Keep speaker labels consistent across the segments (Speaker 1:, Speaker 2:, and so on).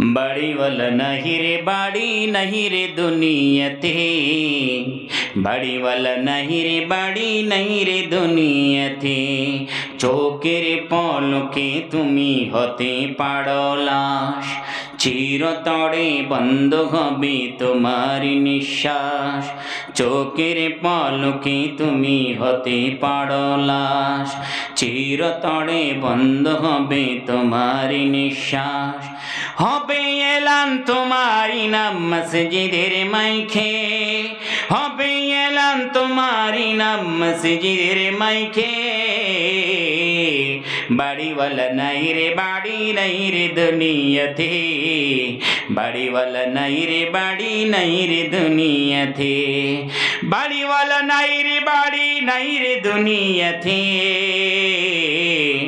Speaker 1: বাড়িওয়ালা নাহি রে, বাড়ি নাহি রে দুনিয়াতে। বাড়িওয়ালা নাহি রে, বাড়ি নাহি রে দুনিয়াতে। চোখের পলকে তুমি হতে পারো লাশ। চিরতরে বন্ধ হবে তোমার নিঃশ্বাস। চোখের পলকে তুমি হতে পারো লাশ। চিরতরে বন্ধ হবে তোমার নিঃশ্বাস। হবে এলান তোমারি নাম মসজিদের মাইখে হবে এলান তোমারি নাম মসজিদের মাইখে বাড়িওয়ালা নাই রে, বাড়ি নাই রে দুনিয়াতে। বাড়িওয়ালা নাই রে, বাড়ি নাই রে দুনিয়াতে। বাড়িওয়ালা নাই রে, বাড়ি নাই রে দুনিয়াতে।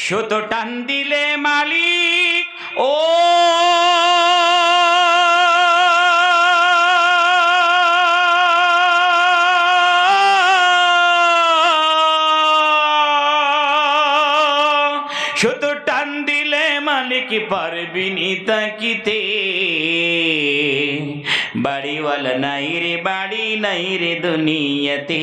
Speaker 1: সুতো টান দিলে মালিক, ও সুতো টান দিলে মালিক পারবি নি তাকিতে। বাড়িওয়ালা নাই রে, বাড়ি নাই রে দুনিয়াতে।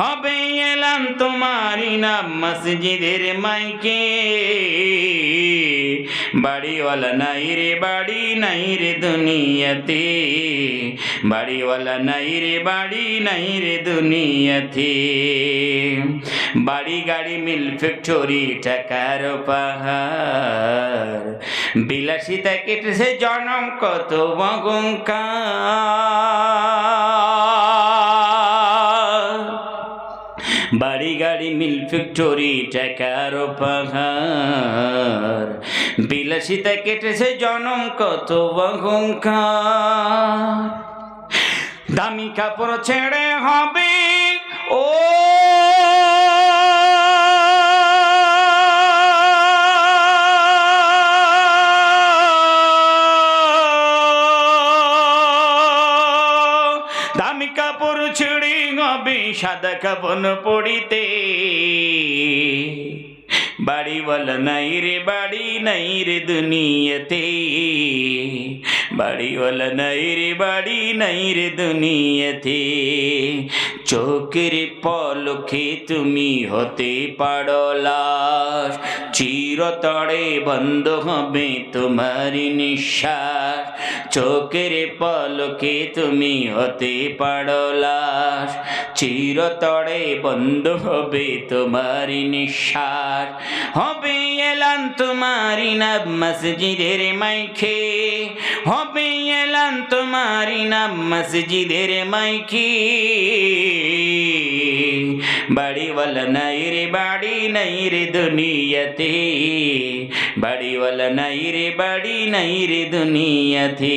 Speaker 1: হবে এলাম তোমারি নাম মসজিদের মাইকে। বাড়িওয়ালা নাই রে, বাড়ি নাই রে দুনিয়াতে। বাড়িওয়ালা নাই রে, বাড়ি নাই রে দুনিয়াতে। বাড়ি গাড়ি মিল ফ্যাক্টরি টাকার পাহাড় বিলাসিতা কেটেছে জনম কত বগঙ্কার। বাড়ি গাড়ি মিল ফ্যাক্টরি, টাকার পাহাড় বিলাসিতা কেটেছে জনম, কত অহংকার। দামি কাপড় ছেড়ে হবে, ও হবে সাদা কাপন পড়িতে। বাড়িওয়ালা নাই রে, বাড়ি নাই রে দুনিয়াতে। বাড়িওয়ালা নাই রে, বাড়ি নাই রে দুনিয়াতে। চোখের পলকে তুমি হতে পারো লাশ। চিরতরে বন্ধ হবে তোমার নিঃশ্বাস। চোখের পলকে তুমি হতে পারো লাশ। চিরতরে বন্ধ হবে তোমার নিঃশ্বাস। হবে এলান তোমারি নাম মসজিদের মাইখে হবে এলান তোমারি নাম মসজিদের মাইখে বাড়িওয়ালা নাই রে, বাড়ি নাই রে দুনিয়াতে, বাড়িওয়ালা নাই রে, বাড়ি নাই রে দুনিয়াতে।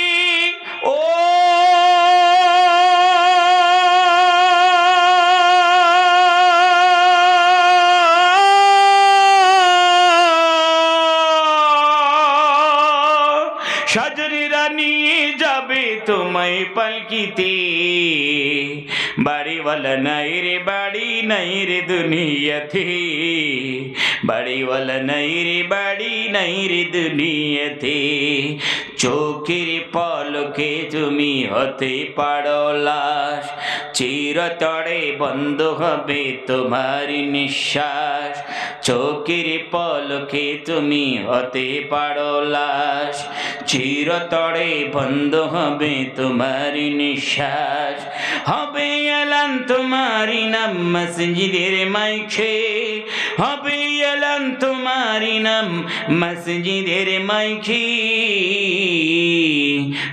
Speaker 1: স্বজনেরা নিয়ে যাবে তোমায় পালকিতে। বাড়িওয়ালা নাই রে, বাড়ি নাই রে দুনিয়াতে। বাড়িওয়ালা নাই রে, বাড়ি নাই রে দুনিয়াতে। চোখের পলকে তুমি হতে পারো লাশ। চিরতরে বন্ধ হবে তোমার নিঃশ্বাস। চোখের পলকে তুমি হতে পারো লাশ। চিরতরে বন্ধ হবে তোমার নিঃশ্বাস। হবে এলান তোমারি নাম মসজিদের মাইখে হবে এলান তোমারি নাম মসজিদের মাইখি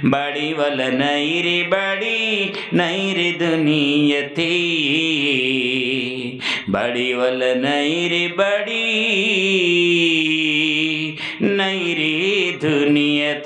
Speaker 1: বাড়িওয়ালা নাই রে বাড়ি, নাই রে দুনিয়াতে। বাড়িওয়ালা নাই রে বাড়ি, নাই রে দুনিয়াতে।